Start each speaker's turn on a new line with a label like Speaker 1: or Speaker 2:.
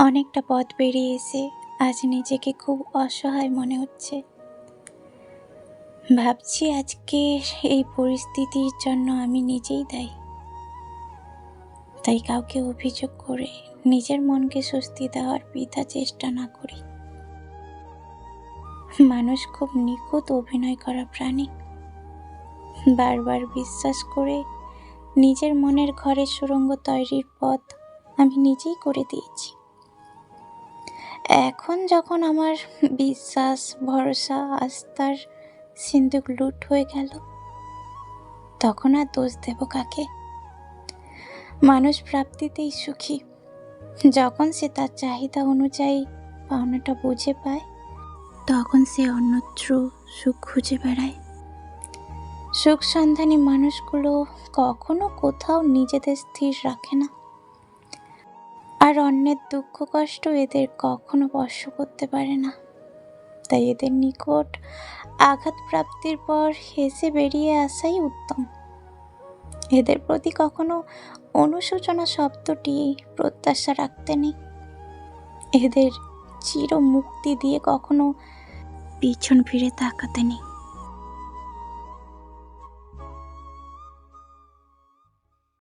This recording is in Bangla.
Speaker 1: অনেকটা পথ পেরিয়ে এসে আজ নিজেকে খুব অসহায় মনে হচ্ছে। ভাবছি আজকে এই পরিস্থিতির জন্য আমি নিজেই দায়ী। তাই কাউকে অভিযোগ করে নিজের মনকে স্বস্তি দেওয়ার বৃথা চেষ্টা না করি। মানুষ খুব নিখুঁত অভিনয় করা প্রাণী। বারবার বিশ্বাস করে নিজের মনের ঘরের সুড়ঙ্গ তৈরির পথ আমি নিজেই করে দিয়েছি। এখন যখন আমার বিশ্বাস, ভরসা, আস্থার সিন্ধুক লুট হয়ে গেল, তখন আর দোষ দেব কাকে? মানুষ প্রাপ্তিতেই সুখী। যখন সে তার চাহিদা অনুযায়ী পাওনাটা বুঝে পায়, তখন সে অন্যত্র সুখ খুঁজে বেড়ায়। সুখ সন্ধানী মানুষগুলো কখনো কোথাও নিজেদের স্থির রাখে না। আর অন্যের দুঃখ কষ্ট এদের কখনো স্পর্শ করতে পারে না। তাই এদের নিকট আঘাত প্রাপ্তির পর হেসে বেরিয়ে আসাই উত্তম। এদের প্রতি কখনো অনুশোচনা শব্দটি প্রত্যাশা রাখতে নেই। এদের চির মুক্তি দিয়ে কখনো পিছন ফিরে তাকাতে নেই।